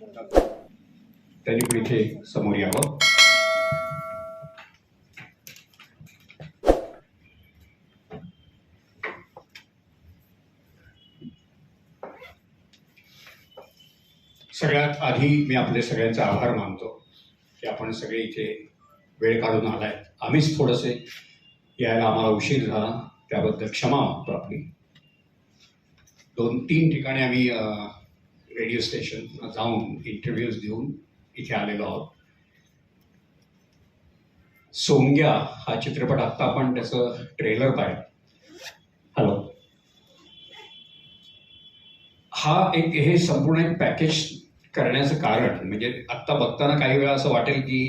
त्यांनी पण इथे समोर यावं. सगळ्यात आधी मी आपले सगळ्यांचे आभार मानतो की आपण सगळे इथे वेळ काढून आलाय. आम्हीच थोडंसे यायला आम्हाला उशीर झाला त्याबद्दल क्षमा मागतो आपली दोन तीन ठिकाणी आम्ही रेडिओ स्टेशन जाऊन इंटरव्ह्यूज देऊन इथे आलेलो आहोत. सोंग्या हा चित्रपट आत्ता आपण त्याचं ट्रेलर पाहिलं. हॅलो हा एक हे संपूर्ण एक पॅकेज करण्याचं कारण म्हणजे आत्ता बघताना काही वेळा असं वाटेल की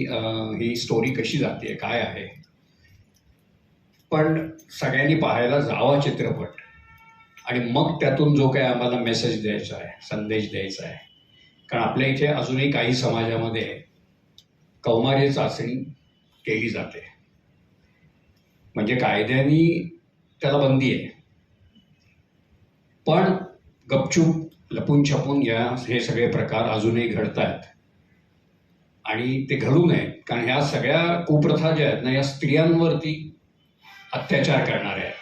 ही स्टोरी कशी जाते काय आहे. पण सगळ्यांनी पाहायला जावा चित्रपट. आणि मग त्यातून जो काही आम्हाला मेसेज द्यायचा आहे संदेश द्यायचा आहे. कारण आपल्या इथे अजूनही काही समाजामध्ये कौमार्य चाचणी केली जाते. म्हणजे कायद्याने त्याला बंदी आहे. पण गपचूप लपून छपून या हे सगळे प्रकार अजूनही घडत आहेत आणि ते घडू नयेत. कारण ह्या सगळ्या कुप्रथा ज्या आहेत ना या स्त्रियांवरती अत्याचार करणाऱ्या आहेत.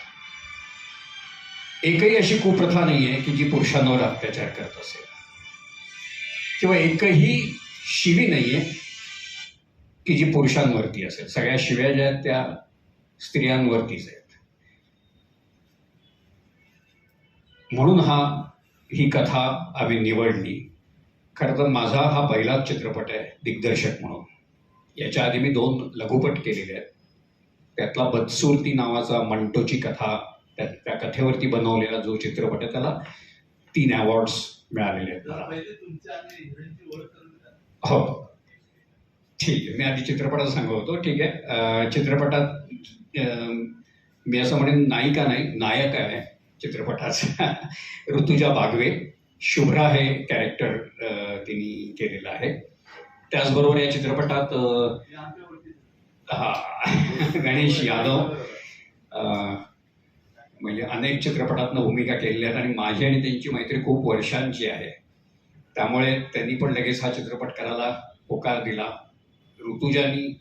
एकही अशी कुप्रथा नाही आहे की जी पुरुषांवर अत्याचार करत असेल. किंवा एकही शिवी नाही आहे की जी पुरुषांवरती असेल. सगळ्या शिव्या ज्या आहेत त्या स्त्रियांवरतीच आहेत. म्हणून हा ही कथा आम्ही निवडली. खरं तर माझा हा पहिलाच चित्रपट आहे दिग्दर्शक म्हणून. याच्या आधी मी दोन लघुपट केलेले आहेत. त्यातला बदसूरती नावाचा मंटोची कथा त्या त्या कथेवरती बनवलेला जो चित्रपट आहे त्याला तीन अवॉर्ड्स मिळालेले आहेत मला. हो. ठीक आहे. मी आधी चित्रपटात सांगत. होतो ठीक आहे. चित्रपटात मी असं म्हणेन नायिका नाही नायक आहे चित्रपटाचा. ऋतुजा बागवे शुभ्रा हे कॅरेक्टर तिने केलेलं आहे. त्याचबरोबर या चित्रपटात हे. गणेश यादव. म्हणजे अनेक चित्रपटातनं भूमिका केलेल्या आहेत आणि माझी आणि त्यांची मैत्री खूप वर्षांची आहे. त्यामुळे त्यांनी पण लगेच हा चित्रपट करायला होकार दिला. ऋतुजानी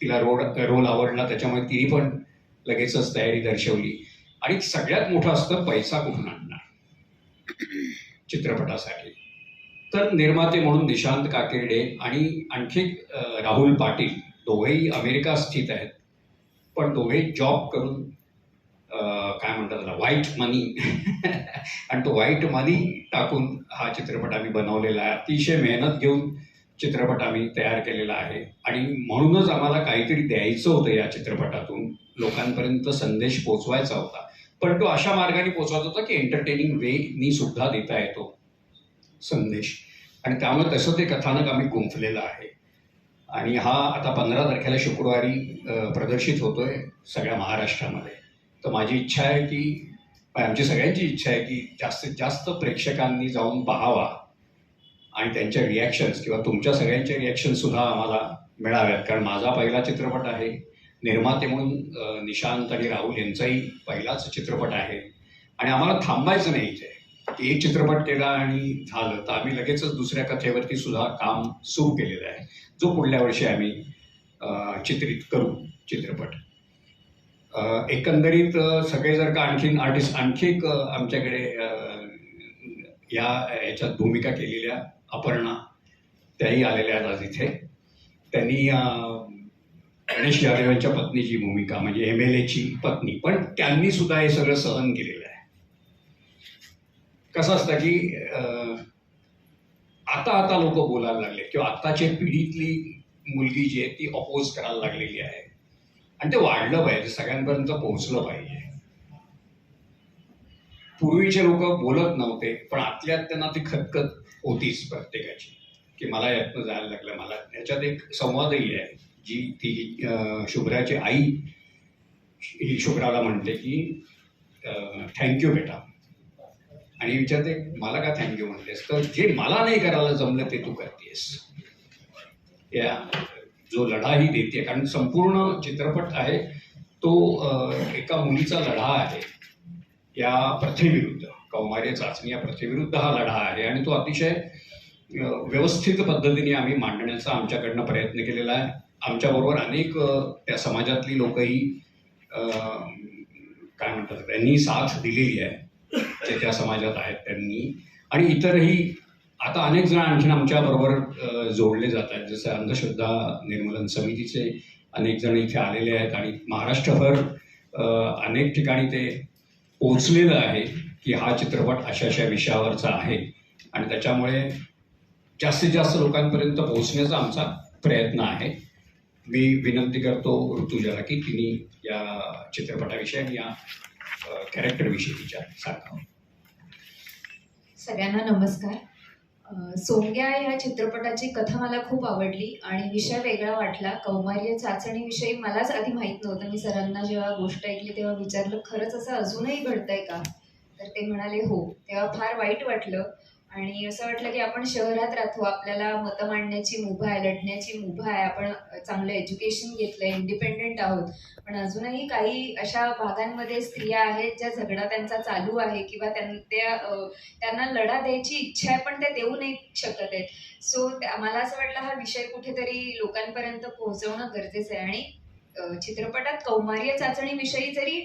तिला रोड रोल आवडला त्याच्यामुळे तिने पण लगेचच तयारी दर्शवली. आणि सगळ्यात मोठं असतं पैसा कुठून आणणार? चित्रपटासाठी. तर निर्माते म्हणून निशांत काकिर्डे आणि आणखी राहुल पाटील दोघेही अमेरिका स्थित आहेत. पण दोघे जॉब करून काय म्हणतात त्याला वाईट मनी आणि तो वाईट मनी टाकून हा चित्रपट आम्ही बनवलेला आहे. अतिशय मेहनत घेऊन चित्रपट आम्ही तयार केलेला आहे. आणि म्हणूनच आम्हाला काहीतरी द्यायचं होतं या चित्रपटातून. लोकांपर्यंत संदेश पोचवायचा होता. पण तो अशा मार्गाने पोचवायचा होता की एंटरटेनिंग वेनी सुद्धा देता येतो. संदेश. आणि त्यामुळे तसं ते कथानक आम्ही गुंफलेलं आहे. आणि हा आता पंधरा तारखेला शुक्रवारी प्रदर्शित होतोय सगळ्या महाराष्ट्रामध्ये. तर माझी इच्छा आहे की आमची सगळ्यांची इच्छा आहे की जास्तीत जास्त प्रेक्षकांनी जाऊन पाहावा आणि त्यांच्या रिॲक्शन्स किंवा तुमच्या सगळ्यांच्या रिॲक्शनसुद्धा आम्हाला मिळाव्यात. कारण माझा पहिला चित्रपट आहे निर्माते म्हणून निशांत आणि राहुल यांचाही पहिलाच चित्रपट आहे. आणि आम्हाला थांबायचं नाही इथे. की एक चित्रपट केला आणि झालं. तर आम्ही लगेचच दुसऱ्या कथेवरती सुद्धा काम सुरू केलेलं आहे. जो पुढल्या वर्षी आम्ही चित्रित करू चित्रपट. एकंदरीत सगळे जर का आणखीन आर्टिस्ट आणखी एक आमच्याकडे अ, या याच्यात भूमिका केलेल्या अपर्णा त्याही आलेल्या आहेत आज इथे. त्यांनी गणेश यादव यांच्या पत्नीची भूमिका म्हणजे एम एल एची पत्नी पण त्यांनी सुद्धा हे सगळं सहन केलेलं आहे. कसं असतं की अ, आता आता लोक बोलायला लागले किंवा आत्ताच्या पिढीतली मुलगी जी आहे ती अपोज करायला लागलेली आहे. आणि ते वाढलं पाहिजे सगळ्यांपर्यंत पोहोचलं पाहिजे. पूर्वीचे लोक बोलत नव्हते पण आतल्यात त्यांना ती खतखत होतीच प्रत्येकाची की मला यातनं जायला लागलं मला याच्यात एक संवादही आहे जी ती शुभ्राची आई ही शुभ्राला म्हणते की थँक्यू बेटा. आणि विचारते मला का थँक्यू म्हणतेस? तर जे मला नाही करायला जमलं ते तू करतेस. या. जो लढा ही देते. कारण संपूर्ण चित्रपट आहे तो एका मुलीचा लढा आहे. या प्रथेविरुद्ध कौमार्य चाचणी या प्रथेविरुद्ध हा लढा आहे. आणि तो अतिशय व्यवस्थित पद्धतीने आम्ही मांडण्याचा आमच्याकडनं प्रयत्न केलेला आहे. आमच्याबरोबर अनेक त्या समाजातली लोकही काय म्हणतात त्यांनी साथ दिलेली आहे. जे त्या समाजात आहेत त्यांनी. आणि इतरही आता अनेक जण आणखीन आमच्या बरोबर जोडले जात आहेत. जसं अंधश्रद्धा निर्मूलन समितीचे अनेक जण इथे आलेले आहेत आणि महाराष्ट्रभर अनेक ठिकाणी ते पोचलेलं आहे की हा चित्रपट अशा अशा विषयावरचा आहे. आणि त्याच्यामुळे जास्तीत जास्त लोकांपर्यंत पोहोचण्याचा आमचा प्रयत्न आहे. मी विनंती करतो ऋतुजाला की तिने या चित्रपटाविषयी आणि या कॅरेक्टरविषयी तिच्या सांगावं सगळ्यांना नमस्कार. सोंग्या ह्या चित्रपटाची कथा मला खूप आवडली आणि विषय वेगळा वाटला. कौमार्य चाचणीविषयी मलाच आधी माहीत नव्हतं. मी सरांना जेव्हा गोष्ट ऐकली तेव्हा विचारलं खरंच असं अजूनही घडतंय का? तर ते म्हणाले हो. तेव्हा फार वाईट वाटलं. आणि असं वाटलं की आपण शहरात राहतो आपल्याला मतं मांडण्याची मुभा आहे लढण्याची मुभा आहे आपण चांगलं एज्युकेशन घेतलंय इंडिपेंडेंट आहोत. पण अजूनही काही अशा भागांमध्ये स्त्रिया आहेत ज्या झगडा त्यांचा चालू आहे किंवा त्यां त्या त्यांना लढा द्यायची इच्छा आहे पण ते देऊ नाही शकत आहेत. सो मला असं वाटलं हा विषय कुठेतरी लोकांपर्यंत पोहोचवणं गरजेचं आहे. आणि चित्रपटात कौमार्य चाचणीविषयी जरी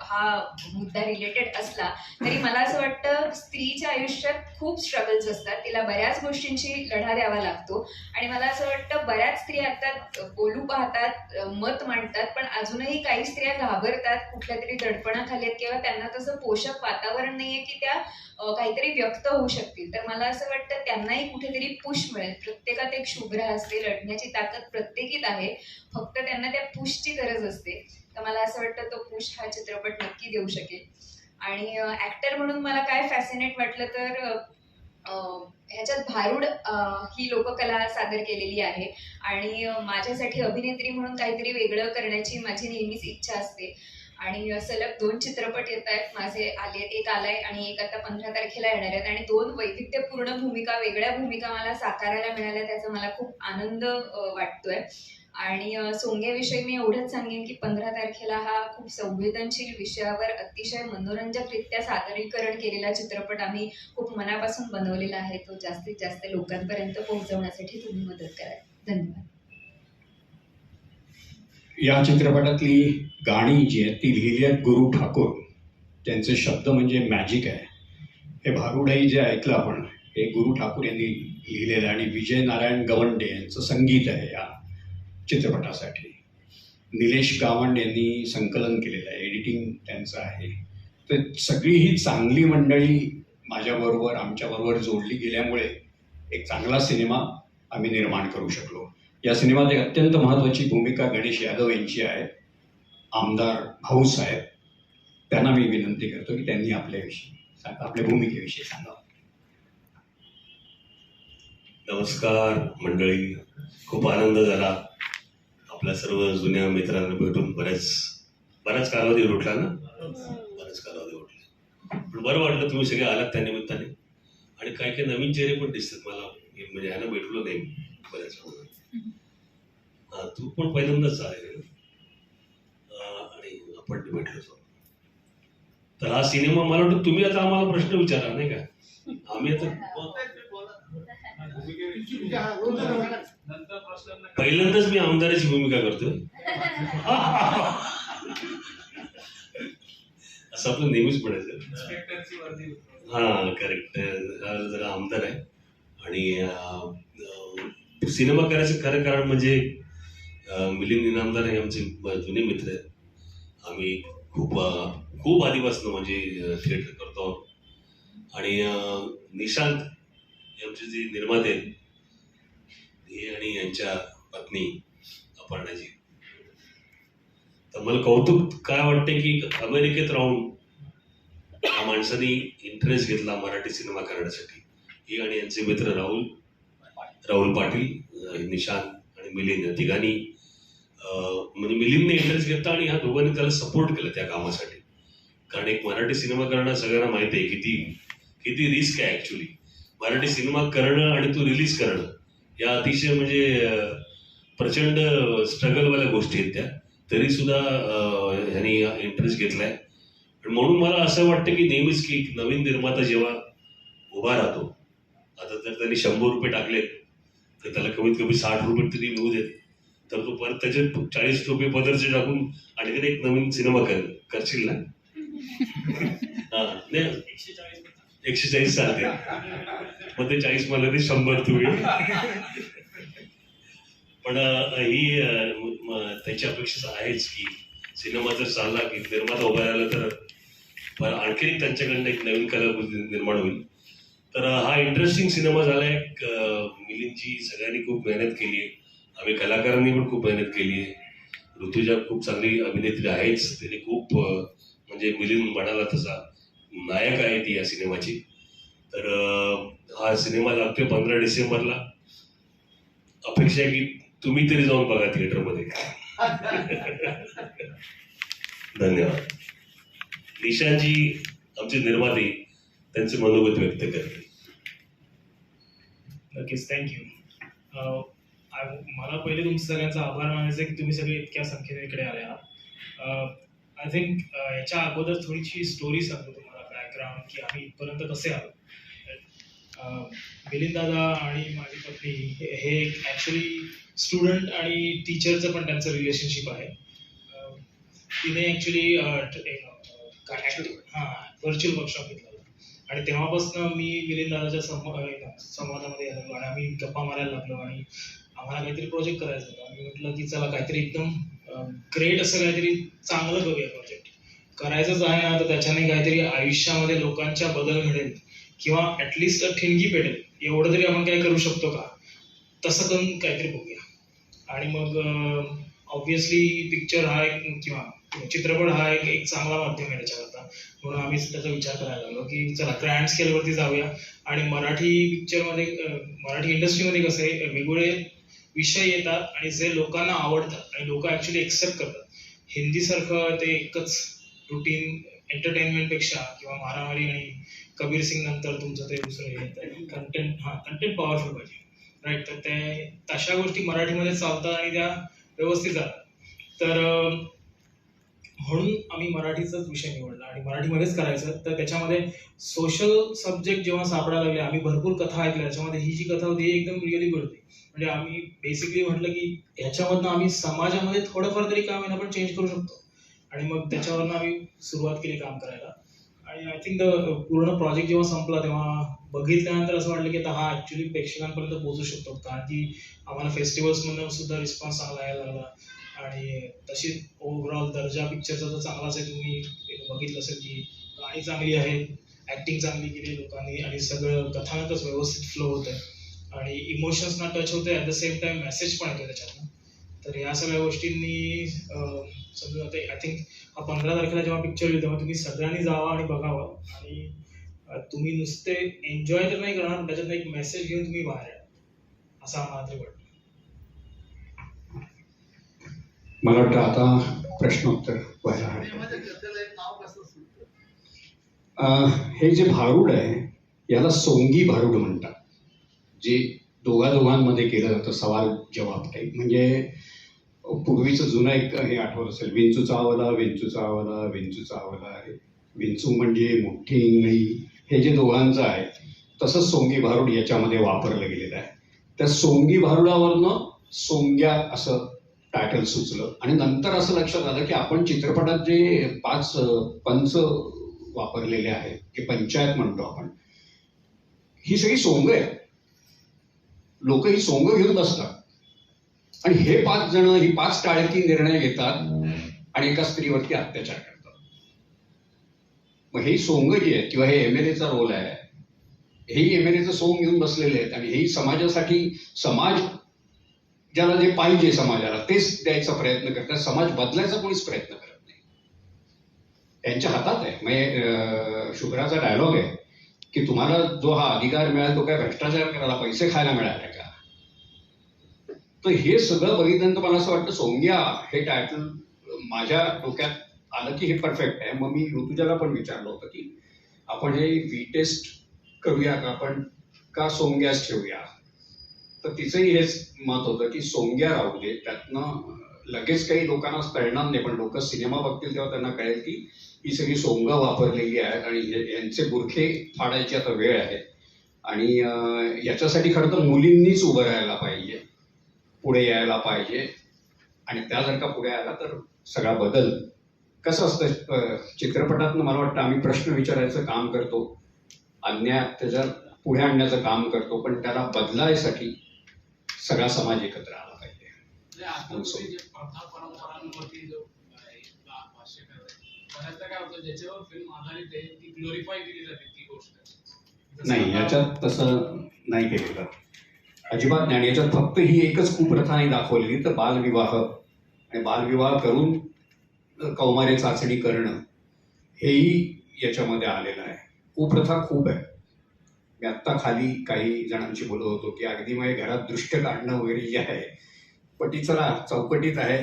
हा मुद्दा रिलेटेड असला तरी मला असं वाटतं स्त्रीच्या आयुष्यात खूप स्ट्रगल्स असतात. तिला बऱ्याच गोष्टींशी लढा द्यावा लागतो. आणि मला असं वाटतं बऱ्याच स्त्रिया आता बोलू पाहतात मत मांडतात पण अजूनही काही स्त्रिया घाबरतात कुठल्या तरी दडपणाखाली आहेत किंवा त्यांना तसं पोषक वातावरण नाहीये की त्या काहीतरी व्यक्त होऊ शकतील. तर मला असं वाटतं त्यांनाही कुठेतरी पुश मिळेल. प्रत्येकात एक शुभ्र असते लढण्याची ताकद प्रत्येकीत आहे. फक्त त्यांना त्या पुशची गरज असते. तर मला असं वाटतं तो पुश हा चित्रपट नक्की देऊ शकेल. आणि ऍक्टर म्हणून मला काय फॅसिनेट वाटलं तर ह्याच्यात भारूड ही लोककला सादर केलेली आहे. आणि माझ्यासाठी अभिनेत्री म्हणून काहीतरी वेगळं करण्याची माझी नेहमीच इच्छा असते. आणि सलग दोन चित्रपट येत आहेत. माझे आले एक आलाय आणि एक आता पंधरा तारखेला येणार आहेत. आणि दोन वैविध्यपूर्ण भूमिका वेगळ्या भूमिका मला साकारायला मिळाल्या त्याचा मला खूप आनंद वाटतोय. आणि सोंगेविषयी सोंग्याविषयी मी एवढंच सांगेन की पंधरा तारखेला हा खूप संवेदनशील विषयावर अतिशय मनोरंजकरित्या सादरीकरण केलेला चित्रपट आम्ही खूप मनापासून बनवलेला आहे. तो जास्तीत जास्त लोकांपर्यंत पोहोचवण्यासाठी तुम्ही मदत कराल. धन्यवाद. या चित्रपटातली गाणी जी आहेत ती लिहिली आहेत गुरु ठाकूर. त्यांचे शब्द म्हणजे मॅजिक आहे. हे भारुडाई जे ऐकलं आपण हे गुरु ठाकूर यांनी लिहिलेलं आहे. आणि विजय नारायण गवंडे यांचं संगीत आहे या चित्रपटासाठी. निलेश गावंड यांनी संकलन केलेलं आहे एडिटिंग त्यांचं आहे. तर सगळी ही चांगली मंडळी माझ्याबरोबर आमच्याबरोबर जोडली गेल्यामुळे एक चांगला सिनेमा आम्ही निर्माण करू शकलो. या सिनेमात एक अत्यंत महत्त्वाची भूमिका गणेश यादव यांची आहे. आमदार भाऊसाहेब त्यांना मी विनंती करतो की त्यांनी आपल्याविषयी सांगा आपल्या भूमिकेविषयी सांगावं. नमस्कार मंडळी. खूप आनंद झाला. आपल्या सर्व जुन्या मित्रांना भेटून बऱ्याच बऱ्याच कालावधी उठला ना? बऱ्याच कालावधी उठला. पण बरं वाटलं तुम्ही सगळे आलात त्या निमित्ताने. आणि काही काही नवीन चेहरे पण दिसतात मला. म्हणजे ह्यानं भेटलो नाही बऱ्याच तू पण पहिल्यांदाच आले आणि आपण भेटलो तर हा सिनेमा मला वाटतं तुम्ही आता आम्हाला प्रश्न विचारा नाही का? आम्ही आता पहिल्यांदाच मी आमदाराची भूमिका करतोय. असं आपलं नेहमीच म्हणायचं. हा करेक्ट जरा आमदार आहे. आणि सिनेमा करायचं खरं कारण म्हणजे मिलिंद इनामदार हे आमचे जुने मित्र आहेत. आम्ही खूप खूप आधीपासून म्हणजे थिएटर करतो आणि निशांत हे आमचे जे निर्माते हे आणि यांच्या पत्नी अपर्णाजी. तर मला कौतुक काय वाटते की अमेरिकेत राहून या माणसाने इंटरेस्ट घेतला मराठी सिनेमा करण्यासाठी. हे आणि यांचे मित्र राहुल राहुल पाटील निशान निशांत आणि मिलिंद या तिघांनी म्हणजे मिलिंदने इंटरेस्ट घेतला आणि ह्या दोघांनी त्याला सपोर्ट केलं त्या कामासाठी. कारण एक मराठी सिनेमा करणं सगळ्यांना माहिती आहे किती किती रिस्क आहे ऍक्च्युली मराठी सिनेमा करणं आणि तो रिलीज करणं या अतिशय म्हणजे प्रचंड स्ट्रगलवाल्या गोष्टी आहेत त्या. तरी सुद्धा ह्यांनी इंटरेस्ट घेतलाय. पण म्हणून मला असं वाटतं की नेहमीच की एक नवीन निर्माता जेव्हा उभा राहतो आता जर त्यांनी शंभर रुपये टाकले तर त्याला कमीत कमी साठ रुपये तरी मिळू देत तर तू परत त्याचे चाळीस रुपये पदरचे टाकून आणि त्याने एक नवीन सिनेमा कर करशील ना? नाही. एकशे चाळीस चालते मग ते चाळीस मला ते शंभर तुम्ही पण ही त्याची अपेक्षा आहेच की सिनेमा जर चालला की निर्माता उभा राहिला तर पर आणखी एक त्यांच्याकडनं एक नवीन कलाकृती निर्माण होईल. तर हा इंटरेस्टिंग सिनेमा झालाय. क- मिलिंदजी सगळ्यांनी खूप मेहनत केली आहे. आम्ही कलाकारांनी पण खूप मेहनत केली आहे. ऋतुजा खूप चांगली अभिनेत्री आहेच. तिने खूप म्हणजे मिलिंद म्हणाला तसा नायक आहे ती या सिनेमाची. तर हा सिनेमा लागतोय पंधरा डिसेंबरला. अपेक्षा आहे की तुम्ही तरी जाऊन बघा थिएटरमध्ये. धन्यवाद. निशाजी आमचे निर्माते त्यांचे मनोगत व्यक्त करते नक्कीच थँक्यू मला पहिले तुमचं सगळ्यांचा आभार मानायचा आहे की तुम्ही सगळे इतक्या संख्येने इकडे आले आहात. आय थिंक याच्या अगोदर थोडीशी स्टोरी सांगतो तुम्हाला बॅकग्राऊंड की आम्ही इथपर्यंत कसे आलो. अं, मिलिंद दादा आणि माझी पत्नी हे- हे ॲक्च्युली स्टुडंट आणि टीचरचं पण त्यांचं रिलेशनशिप आहे. तिने ॲक्च्युली हां व्हर्च्युअल वर्कशॉप घेतला. होता आणि तेव्हापासून मी मिलिंद दादाच्या संवादामध्ये आलो आणि आम्ही गप्पा मारायला लागलो आणि आम्हाला काहीतरी प्रोजेक्ट करायचा होता. आम्ही म्हटलं की चला काहीतरी एकदम ग्रेट असं काहीतरी चांगलं करूया प्रोजेक्ट करायचंच आहे ना तर त्याच्याने काहीतरी आयुष्यामध्ये लोकांच्या बदल घडेल किंवा ऍटलिस्ट ठिणगी पेटेल एवढं तरी आपण काय करू शकतो का? तसं करून काहीतरी बघूया. आणि मग ऑब्विसली पिक्चर हा एक किंवा चित्रपट हा एक एक चांगला माध्यम आहे त्याच्यावर. म्हणून आम्ही त्याचा विचार करायला लागलो की चला ग्रँड स्केलवरती जाऊया. आणि मराठी पिक्चरमध्ये मराठी इंडस्ट्रीमध्ये कसं आहे वेगवेगळे विषय येतात आणि जे लोकांना आवडतात आणि लोक ॲक्च्युली एक्सेप्ट करतात. हिंदीसारखं ते एकच रुटीन एंटरटेनमेंटपेक्षा किंवा मारामारी आणि कबीर सिंग नंतर तुमचं ते दुसरं कंटेंट हां कंटेंट पॉवरफुल पाहिजे. राईट तर ते तशा गोष्टी मराठीमध्ये चालतात आणि त्या व्यवस्थित जातात. तर म्हणून आम्ही मराठीचाच विषय निवडला. आणि मराठीमध्येच करायचं तर त्याच्यामध्ये सोशल सब्जेक्ट जेव्हा सापडायला लागले आम्ही भरपूर कथा ऐकल्या. त्याच्यामध्ये ही जी कथा होती ही एकदम रिअली गुड होती. म्हणजे आम्ही बेसिकली म्हटलं की ह्याच्यामधनं आम्ही समाजामध्ये थोडंफार तरी काम आहे ना पण चेंज करू शकतो. आणि मग त्याच्यावरनं आम्ही सुरुवात केली काम करायला. आणि आय थिंक द पूर्ण प्रोजेक्ट जेव्हा संपला तेव्हा बघितल्यानंतर असं वाटलं की आता हा ऍक्च्युली प्रेक्षकांपर्यंत पोहोचू शकतो. कारण की आम्हाला फेस्टिवल्समधनं सुद्धा रिस्पॉन्स चांगला यायला लागला. आणि तशी ओव्हरऑल दर्जा पिक्चरचा तर चांगलाच आहे. तुम्ही बघितलं असेल की गाणी चांगली आहे ॲक्टिंग चांगली केली लोकांनी आणि सगळं कथानकच व्यवस्थित फ्लो होत आहे. आणि इमोशन्सना टच होते at the same time message पण येतो त्याच्यातनं. तर या सगळ्या गोष्टींनी अं, आता आय थिंक हा पंधरा तारखेला जेव्हा पिक्चर येईल तेव्हा तुम्ही सगळ्यांनी जावा आणि बघावं. आणि तुम्ही नुसते एन्जॉय तर नाही करणार पण त्याच्यातनं एक मेसेज घेऊन तुम्ही बाहेर असा मला आम्हाला तरी वाटतं. मला वाटतं आता प्रश्नोत्तर व्हायला हे जे भारूड आहे याला सोंगी भारूड म्हणतात. जे दोघा दोघांमध्ये केलं जातं सवाल जवाब टाईप. म्हणजे पूर्वीचं जुनं एक हे आठवत असेल विंचू चावला विंचू चावला विंचू चावला विंचू म्हणजे मोठी इंगळी. हे जे दोघांचं आहे तसंच सोंगी भारूड याच्यामध्ये वापरलं गेलेलं आहे. त्या सोंगी भारुडावरनं सोंग्या असं टायटल सुचलं. आणि नंतर असं लक्षात आलं की आपण चित्रपटात जे पाच पंच वापरलेले आहेत जे पंचायत म्हणतो आपण ही सगळी सोंग आहे लोक ही सोंग घेऊन बसतात. आणि हे पाच जण ही पाच टाळकी निर्णय घेतात आणि एका स्त्रीवरती अत्याचार करतात. मग हे सोंग जी आहे किंवा हे एम एल एचा रोल आहे हेही एम एल एचं सोंग घेऊन बसलेले आहेत आणि हेही समाजासाठी समाज ज्याला जे पाहिजे समाजाला तेच द्यायचा प्रयत्न करतात. समाज बदलायचा कोणीच प्रयत्न करत नाही. त्यांच्या हातात आहे. म्हणजे शुक्राचा डायलॉग आहे की तुम्हाला जो हा अधिकार मिळाला तो काय भ्रष्टाचार करायला पैसे खायला मिळाले का? तर हे सगळं बघितल्यानंतर मला असं वाटतं सोंग्या हे टायटल माझ्या डोक्यात आलं की हे परफेक्ट आहे. मग मी ऋतुजाला पण विचारलं होतं की आपण हे वी टेस्ट करूया का? आपण का सोंग्यास ठेवूया? तर तिचंही हेच मत होतं की सोंग्या राहू दे. त्यातनं लगेच काही लोकांना कळणार नाही पण लोक सिनेमा बघतील तेव्हा त्यांना कळेल की ही सगळी सोंग वापरलेली आहेत आणि यांचे बुरखे फाडायची आता वेळ आहे. आणि याच्यासाठी खरं तर मुलींनीच उभं राहायला पाहिजे. पुढे यायला पाहिजे. आणि त्या जर का पुढे आला तर सगळा बदल. कसं असतं चित्रपटात चित्रपटातनं मला वाटतं आम्ही प्रश्न विचारायचं काम करतो. अन्याय त्याच्या पुढे आणण्याचं काम करतो पण त्याला बदलायसाठी सगळा समाज एकत्र आला पाहिजे. म्हणजे नाही याच्यात तसं नाही केलेलं. अजिबात नाही याच्यात फक्त ही एकच कुप्रथा नाही दाखवलेली तर बालविवाह. आणि बालविवाह करून कौमार्य चाचणी करणं हेही याच्यामध्ये आलेलं आहे. कुप्रथा खूप आहे. मी आत्ता खाली काही जणांशी बोलत होतो की अगदी माझ्या घरात दृष्ट काढणं वगैरे जे आहे पण ती चला चौकटीत आहे.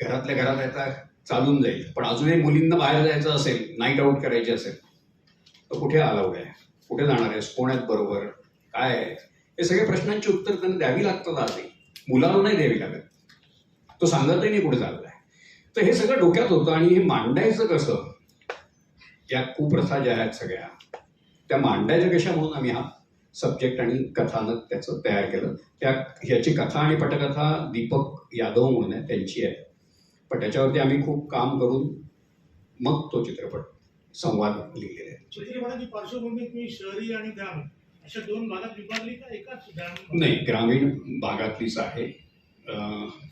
घरातल्या घरात आता चालून जाईल. पण अजूनही मुलींना बाहेर जायचं असेल नाईट आऊट करायची असेल तर कुठे अलाउड आहे? कुठे जाणार आहेस? कोण आहेत बरोबर? काय आहे हे सगळ्या प्रश्नांची उत्तर त्यांना द्यावी लागतात आजही मुलाला नाही द्यावी लागत. तो सांगतही नाही कुठे चाललाय. तर हे सगळं डोक्यात होतं आणि हे मांडायचं कसं? या कुप्रथा ज्या आहेत सगळ्या त्या मांडायच्या कशा म्हणून आम्ही हा सब्जेक्ट आणि कथानक त्याचं तयार केलं. त्या ह्याची कथा आणि पटकथा दीपक यादव म्हणून आहे त्यांची आहे. पण त्याच्यावरती आम्ही खूप काम करून मग तो चित्रपट संवाद लिहिलेले आहेत चित्रपटाची पार्श्वभूमी तुम्ही शहरी आणि ग्रामीण अशा दोन भागात विभागली का एकाच ग्रामीण? नाही ग्रामीण भागातलीच आहे.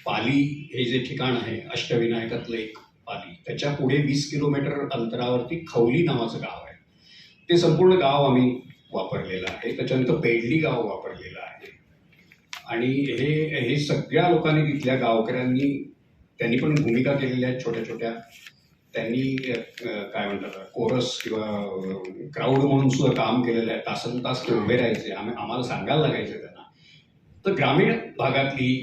पाली हे जे ठिकाण आहे अष्टविनायकातलं एक पाली त्याच्या पुढे वीस किलोमीटर अंतरावरती खवली नावाचं गाव आहे. ते संपूर्ण गाव आम्ही वापरलेलं आहे. त्याच्यानंतर पेडली गाव वापरलेलं आहे. आणि हे हे सगळ्या लोकांनी तिथल्या गावकऱ्यांनी त्यांनी पण भूमिका केलेल्या आहेत छोट्या छोट्या. त्यांनी काय म्हणतात कोरस किंवा क्राऊड म्हणून सुद्धा काम केलेलं आहे. तासन तास ते उभे राहायचे. आम्ही आम्हाला सांगायला लागायचे त्यांना. तर ग्रामीण भागातली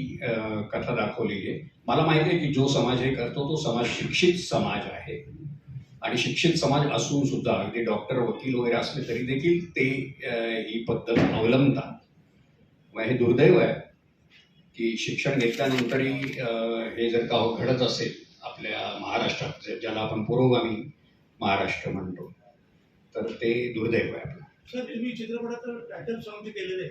कथा दाखवलेली आहे. मला माहिती आहे की जो समाज हे करतो तो समाज शिक्षित समाज आहे. आणि शिक्षित समाज असून सुद्धा अगदी डॉक्टर वकील वगैरे असले तरी देखील ते ही पद्धत अवलंबतात. मग हे दुर्दैव आहे की शिक्षण घेतल्यानंतरही हे जर का घडत असेल आपल्या महाराष्ट्रात ज्याला आपण पुरोगामी महाराष्ट्र म्हणतो तर ते दुर्दैव आहे आपलं. सर तुम्ही चित्रपटाचं टायटल सॉंग जे केलेलं आहे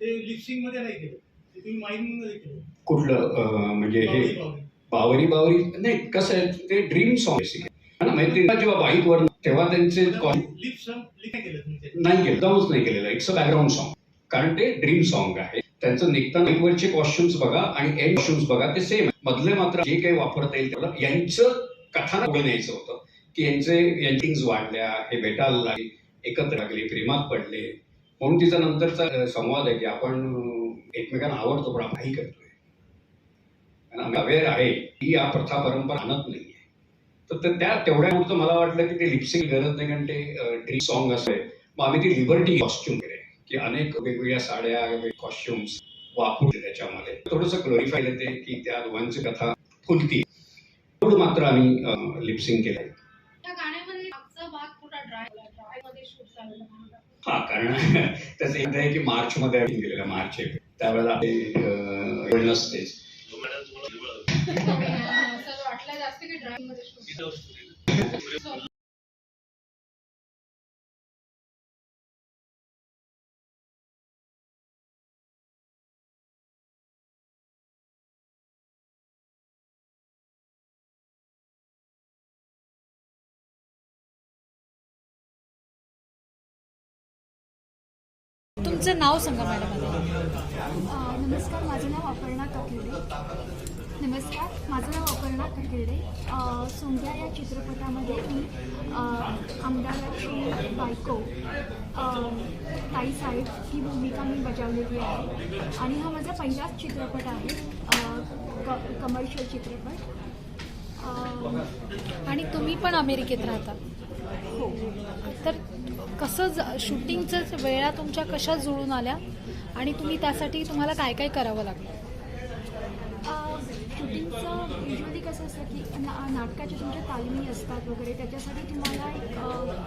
ते लिपसिंगमध्ये नाही केलं. ते तुम्ही माइंडमध्ये केलं. कुठलं म्हणजे हे बावरी बावरी. नाही कसं आहे ते ड्रीम सॉंग ना माहिती जेव्हा बाईकवर तेव्हा त्यांचे नाही केलं ते नाही नाही केलेलं इट्स अ बॅकग्राऊंड सॉन्ग कारण ते ड्रीम सॉन्ग आहे त्यांचं निघताना बाईकवरचे कॉस्ट्युम्स बघा आणि एंड कॉस्ट्युम्स बघा ते सेम मधले मात्र जे काही वापरता येईल त्याला यांचं कथानक पुढे न्यायचं होतं की यांचे यांटिंग्स वाढल्या हे भेटायला लागले एकत्र लागले प्रेमात पडले. म्हणून तिचा नंतरचा संवाद आहे की आपण एकमेकांना आवडतो पण आपण काही करतोय. आणि आम्ही अवेअर आहे की या प्रथा परंपरा आणत नाहीये. तर त्या तेवढ्यापुरतं मला वाटलं की ते लिपसिंग गरज नाही कारण ते ड्रीम सॉन्ग असते मग आम्ही ती लिबर्टी कॉस्ट्युम केले की अनेक वेगवेगळ्या साड्या कॉस्ट्युम्स वापरून त्याच्यामध्ये. थोडंसं ग्लोरीफाय येते की त्या दोघांची कथा फुलती थोडं मात्र आम्ही लिपसिंग आहे. हा कारण त्याचं एकदा आहे की मार्च मध्ये आम्ही गेलेला मार्च एप्रिल त्यावेळेला नसतेच की मध्ये तुमचं नाव सांगा मॅडम. नमस्कार माझं नाव अपर्णा काकिर्डे नमस्कार माझं नाव अपर्णा अ, सोंग्या या चित्रपटामध्ये मी आमदाराची बायको अ, ताईसाहेब ही भूमिका मी बजावलेली आहे. आणि हा माझा पहिलाच चित्रपट आहे क कमर्शियल चित्रपट. आणि तुम्ही पण अमेरिकेत राहता. हो. तर कसं ज- शूटिंगचं वेळा तुमच्या कशा जुळून आल्या? आणि तुम्ही त्यासाठी तुम्हाला काय काय करावं लागलं शूटिंगचं युजली कसं असतं की ना नाटकाच्या तुमच्या तालमी असतात वगैरे त्याच्यासाठी तुम्हाला एक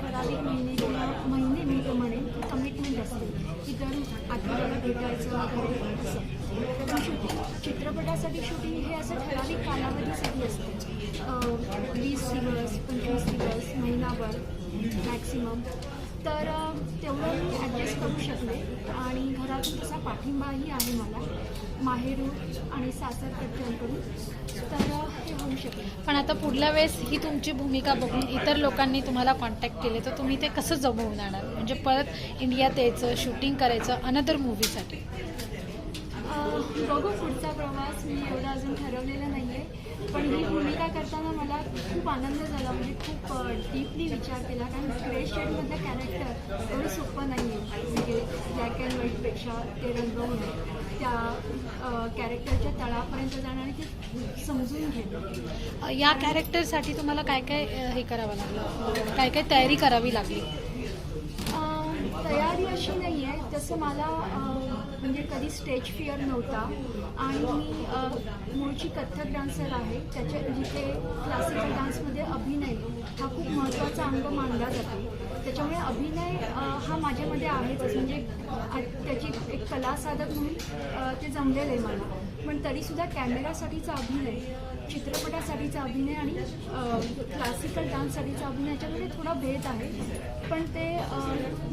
ठराविक महिने किंवा महिने मी तर म्हणेन कमिटमेंट असते की दर आठवड्याला भेटायचं वगैरे असं. तर शूटिंग चित्रपटासाठी शूटिंग हे असं ठराविक कालावधीसाठी असतं. वीस दिवस पंचवीस दिवस महिनाभर मॅक्सिमम तर तेवढं मी ॲडजस्ट करू शकले आणि घरातून तसा पाठिंबाही आहे मला. माहेरू आणि सासरकडच्यांकडून. तर होऊ पण आता पुढल्या वेळेस ही तुमची भूमिका बघून इतर लोकांनी तुम्हाला कॉन्टॅक्ट केले तर तुम्ही ते कसं जमवून आणणार म्हणजे परत इंडियात यायचं शूटिंग करायचं अनदर मूवीसाठी बघू पुढचा प्रवास. मी एवढा अजून ठरवलेला नाही आहे पण ही भूमिका करताना मला खूप आनंद झाला. म्हणजे खूप डीपली विचार केला. कारण ग्रे शेडमधलं कॅरेक्टर एवढं सोपं नाही आहे म्हणजे ब्लॅक अँड व्हाईटपेक्षा ते रंगवणं त्या कॅरेक्टरच्या तळापर्यंत जाणं आणि ते समजून घेणं. या कॅरेक्टरसाठी तुम्हाला काय काय हे करावं लागलं? काय काय तयारी करावी लागली? तयारी अशी नाही आहे. तसं मला म्हणजे कधी स्टेज फिअर नव्हता आणि मी मूळची कथ्थक डान्सर आहे. त्याच्या जिथे क्लासिकल डान्समध्ये अभिनय हा खूप महत्त्वाचा अंग मानला जातो. त्याच्यामुळे अभिनय हा माझ्यामध्ये आहेच. म्हणजे त्याची एक कला साधक म्हणून ते जमलेलं आहे मला. पण तरीसुद्धा कॅमेरासाठीचा अभिनय चित्रपटासाठीचा अभिनय आणि क्लासिकल डान्ससाठीचा अभिनय याच्यामध्ये थोडा भेद आहे. पण ते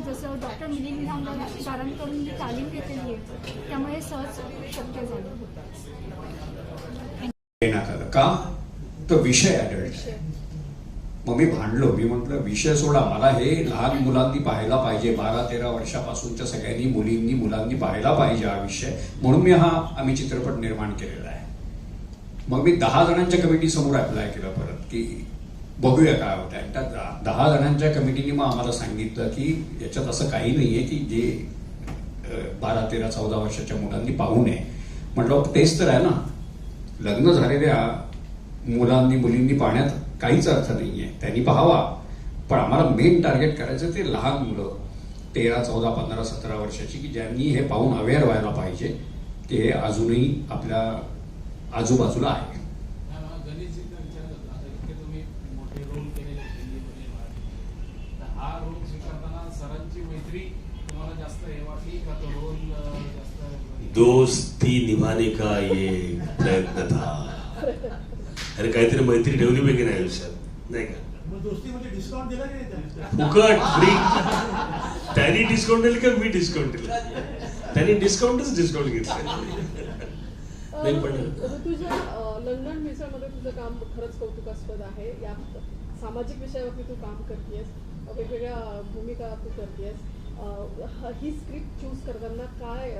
जसं डॉक्टर मिलिंद इनामदारांकडून मी तालीम घेतलेली आहे त्यामुळे सहज शक्य झालं. का? तो विषय अडल्ट मग मी भांडलो. मी म्हटलं विषय सोडा मला हे लहान मुलांनी पाहायला पाहिजे. बारा तेरा वर्षापासूनच्या सगळ्यांनी मुलींनी मुलांनी पाहायला पाहिजे हा विषय. म्हणून मी हा आम्ही चित्रपट निर्माण केलेला आहे. मग मी दहा जणांच्या कमिटी समोर अप्लाय केलं परत की बघूया काय होतं आणि त्या दहा- जणांच्या कमिटीने मग आम्हाला सांगितलं की याच्यात असं काही नाहीये की जे बारा तेरा चौदा वर्षाच्या मुलांनी पाहू नये. म्हटलं तेच तर आहे ना. लग्न झालेल्या मुलांनी मुलींनी पाहण्यात काहीच अर्थ नाहीये. त्यांनी पाहावा. पण आम्हाला मेन टार्गेट करायचं ते लहान मुलं तेरा चौदा पंधरा सतरा वर्षाची की ज्यांनी हे पाहून अवेअर व्हायला पाहिजे की हे अजूनही आपल्या आजूबाजूला आहे. दोस्ती निभाने का ये प्रयत्न था? अरे काहीतरी मैत्री ठेवली पाहिजे नाही आयुष्यात? नाही का? मग दोस्तीमध्ये डिस्काउंट दिला की नाही त्यांनी? फुकट फ्री त्यांनी डिस्काउंट दिलं का मी डिस्काउंट दिलं? त्यांनी डिस्काउंटच डिस्काउंट घेतलं. नाही पण तुझ्या लंडन मिसळमध्ये तुझं काम खरंच कौतुकास्पद आहे. या सामाजिक विषयावरती तू काम करतेस वेगवेगळ्या भूमिका तू करतेस ही स्क्रिप्ट चूज करताना काय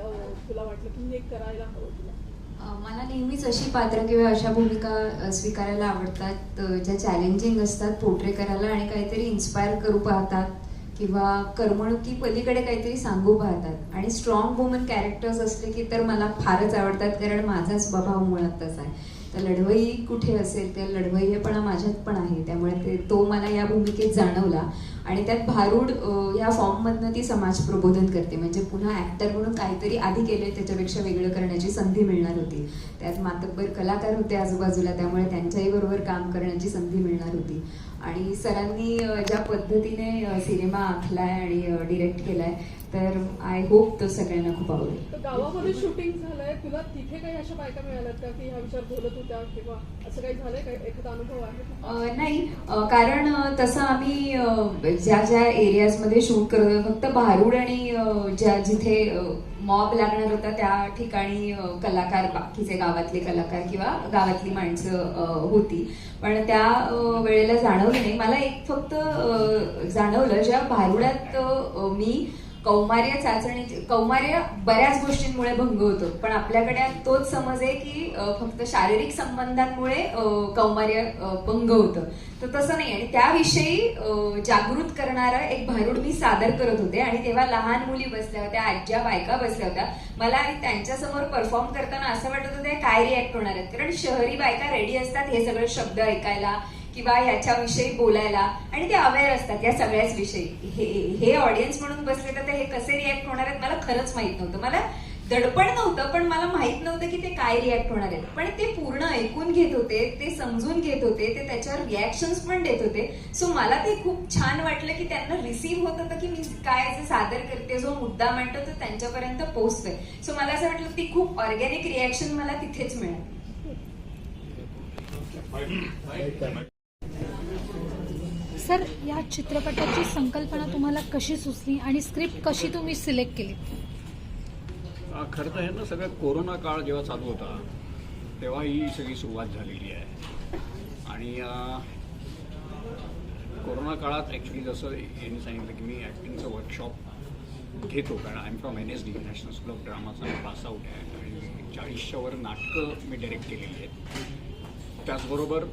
तुला वाटलं की हे करायला हवं तुला? मला नेहमीच अशी पात्र किंवा अशा भूमिका स्वीकारायला आवडतात. ज्या चॅलेंजिंग असतात पोर्ट्रे करायला आणि काहीतरी इन्स्पायर करू पाहतात किंवा करमणुकी पलीकडे काहीतरी सांगू पाहतात. आणि स्ट्रॉंग वुमन कॅरेक्टर्स असले की तर मला फारच आवडतात कारण माझा स्वभाव मुळात तसा आहे. तर लढवई कुठे असेल तर लढवय्यपणा माझ्यात पण आहे. त्यामुळे ते तो मला या भूमिकेत जाणवला. आणि त्यात भारूड अ, या फॉर्ममधनं ती समाज प्रबोधन करते. म्हणजे पुन्हा ऍक्टर म्हणून काहीतरी आधी केले त्याच्यापेक्षा वेगळं करण्याची संधी मिळणार होती. त्यात मातब्बर कलाकार होते आजूबाजूला त्यामुळे त्यांच्याही बरोबर काम करण्याची संधी मिळणार होती. आणि सरांनी ज्या पद्धतीने सिनेमा आखलाय आणि डिरेक्ट केलाय तर आय होप तो सगळ्यांना खूप आवडेल. गावामध्ये शूटिंग झालंय तुला तिथे काही अशा बायका मिळाल्यात का की ह्या विषयावर बोलत होत्या किंवा असं काही झालंय काही एखादा अनुभव आहे नाही. कारण तसं आम्ही ज्या ज्या एरियाजमध्ये शूट करत होतो फक्त भारूड आणि ज्या जिथे मॉब लागणार होता त्या ठिकाणी कलाकार बाकीचे गावातले कलाकार किंवा गावातली माणसं होती. पण त्या वेळेला जाणवलं नाही. मला एक फक्त जाणवलं ज्या भारुडात मी कौमार्य चाचणी कौमार्य बऱ्याच गोष्टींमुळे भंग होतो. पण आपल्याकडे तोच समज आहे की फक्त शारीरिक संबंधांमुळे कौमार्य भंग होतं. तर तसं नाही. आणि त्याविषयी जागृत करणारं एक भारूड मी सादर करत होते. आणि तेव्हा लहान मुली बसल्या होत्या आजच्या बायका बसल्या होत्या. मला आणि त्यांच्यासमोर परफॉर्म करताना असं वाटत होतं काय रिॲक्ट होणार आहेत? कारण शहरी बायका रेडी असतात हे सगळे शब्द ऐकायला. किंवा ह्याच्याविषयी बोलायला. आणि ते अवेअर असतात या सगळ्याच विषयी. हे हे ऑडियन्स म्हणून बसले तर ते हे कसे रिॲक्ट होणार आहेत मला खरंच माहीत नव्हतं. मला दडपण नव्हतं पण मला माहीत नव्हतं की ते काय रिॲक्ट होणार आहेत. पण ते पूर्ण ऐकून घेत होते ते समजून घेत होते ते त्याच्यावर रिॲक्शन्स पण देत होते. सो मला ते खूप छान वाटलं की त्यांना रिसीव्ह होत होतं की मी काय जे सादर करते जो मुद्दा मांडतो तो त्यांच्यापर्यंत पोहोचतोय. सो मला असं वाटलं ती खूप ऑर्गॅनिक रिॲक्शन मला तिथेच मिळाली. सर या चित्रपटाची संकल्पना तुम्हाला कशी सुचली आणि स्क्रिप्ट कशी तुम्ही सिलेक्ट केली? खरं तर हे ना सगळं कोरोना काळ जेव्हा चालू होता तेव्हा ही सगळी सुरुवात झालेली आहे. आणि कोरोना काळात ॲक्च्युली जसं यांनी सांगितलं की मी ॲक्टिंगचं वर्कशॉप घेतो कारण I am from N S D national school of ड्रामाचा मी पास आउट आहे. आणि चाळीसच्या वर नाटकं मी डायरेक्ट केलेली आहेत. त्याचबरोबर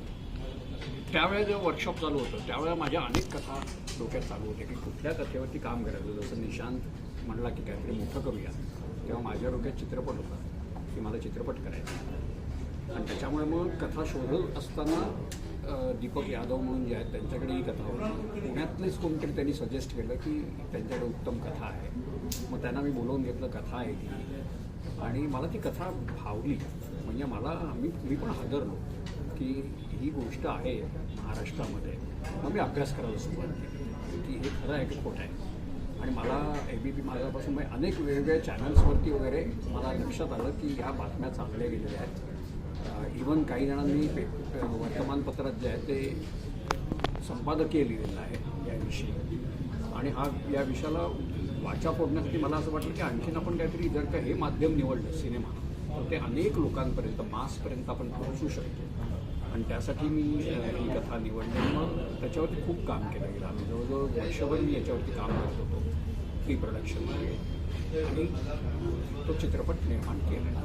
त्यावेळेला जेव्हा वर्कशॉप चालू होतं त्यावेळेला माझ्या अनेक कथा डोक्यात चालू होत्या की कुठल्या कथेवरती काम करायचं जसं निशांत म्हणला की काहीतरी मोठं करूया. तेव्हा माझ्या डोक्यात चित्रपट होता की मला चित्रपट करायचा. आणि त्याच्यामुळे मग कथा शोधत असताना दीपक यादव म्हणून जे आहेत त्यांच्याकडे ही कथा होती. पुण्यातलेच कोणतरी त्यांनी सजेस्ट केलं की त्यांच्याकडे उत्तम कथा आहे. मग त्यांना मी बोलवून घेतलं कथा आहे ती. आणि मला ती कथा भावली. म्हणजे मला मी मी पण हादरलो की ही गोष्ट आहे महाराष्ट्रामध्ये. मग मी अभ्यास करायला सुरुवात केली. की हे खरं आहे की खोटं आहे? आणि मला ए बी पी माझ्यापासून म्हणजे अनेक वेगवेगळ्या चॅनल्सवरती वगैरे मला लक्षात आलं की ह्या बातम्या चांगल्या गेलेल्या आहेत. इवन काही जणांनी पे पे- वर्तमानपत्रात जे आहे ते संपादकीय लिहिलेलं आहे याविषयी आणि हा या विषयाला वाचा फोडण्यासाठी मला असं वाटलं की आणखीन आपण काहीतरी जर का हे माध्यम निवडलं सिनेमा तर ते अनेक लोकांपर्यंत मासपर्यंत आपण पोहोचू शकतो. आणि त्यासाठी मी ही कथा निवडली मग त्याच्यावरती खूप काम केलं गेलं. आम्ही जवळजवळ वर्षभर मी याच्यावरती काम करत होतो प्री प्रोडक्शनमध्ये आणि तो चित्रपट निर्माण केला.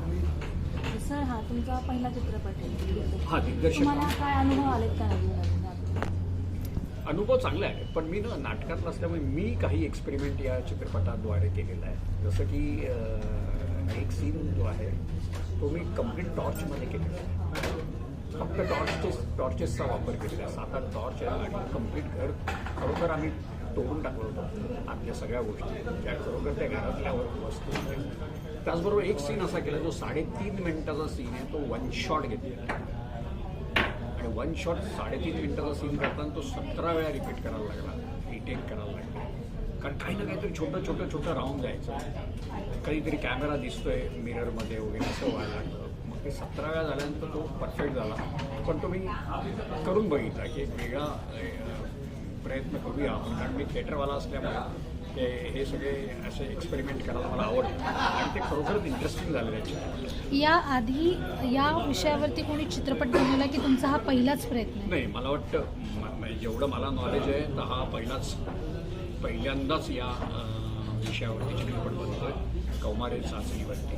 सर हा तुमचा पहिला चित्रपट आहे. हा दिग्दर्शक. काय अनुभव आलेत का अनुभव चांगला आहे पण मी ना नाटकात असल्यामुळे मी काही एक्सपेरिमेंट या चित्रपटाद्वारे केलेला आहे. जसं की एक सीन जो आहे तो मी कंप्लीट टॉर्चमध्ये केलेला आहे. फक्त टॉर्चचे टॉर्चेसचा वापर केलेला आहे. सात आठ टॉर्च आहे आणि कंप्लीट घर खरोखर आम्ही तोडून टाकलं होतं. आमच्या सगळ्या गोष्टी. ज्या खरोखर त्या घरातल्यावर वस्तू त्याचबरोबर एक सीन असा केला जो साडेतीन मिनिटाचा सीन आहे तो वन शॉट घेतलेला आहे. आणि वन शॉट साडेतीन मिनिटाचा सीन करताना तो सतरा वेळा रिपीट करायला लागला. रिटेक करायला लागला. कारण काही ना काहीतरी छोटं छोटं छोटं राहून जायचं कधीतरी कॅमेरा दिसतोय मिररमध्ये वगैरे असं व्हायला लागलं. मग ते सतरा वेळा झाल्यानंतर तो परफेक्ट झाला. पण तो मी करून बघितला की एक वेगळा प्रयत्न करूया. आपण कारण मी थिएटरवाला असल्यामुळे ते हे सगळे असे एक्सपेरिमेंट करायला मला आवडतं आणि ते खरोखरच इंटरेस्टिंग झालं त्याच्यात. या आधी या विषयावरती कोणी चित्रपट बनवला की तुमचा हा पहिलाच प्रयत्न आहे? नाही मला वाटतं म्हणजे जेवढं मला नॉलेज आहे तर हा पहिलाच पहिल्यांदाच या विषयावरती चित्रपट बनतोय कौमारे चाचणीवरती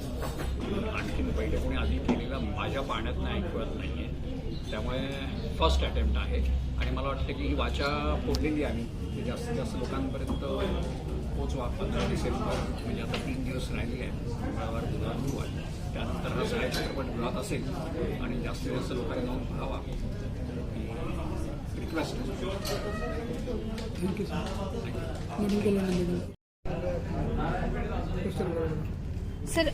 आणखीन पहिले कोणी आधी केलेला माझ्या पाण्यात नाही ऐकवत नाही आहे त्यामुळे फर्स्ट अटेम्प्ट आहे. आणि मला वाटतं की ही वाचा फोडलेली आहे आम्ही. ते जास्तीत जास्त लोकांपर्यंत पोचवा पंधरा डिसेंबर म्हणजे आता तीन दिवस राहिले आहेत. मंगळवार बुधवार गुरुवार. त्यानंतर हा सगळ्या चित्रपट गृहात असेल. आणि जास्तीत जास्त लोकांनी जाऊन पाहावा. रिक्वेस्ट थँक्यू सर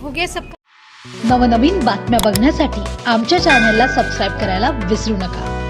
हो गया सबका नवनवीन बातम्या बघण्यासाठी आमच्या चॅनलला सबस्क्राईब करायला विसरू नका.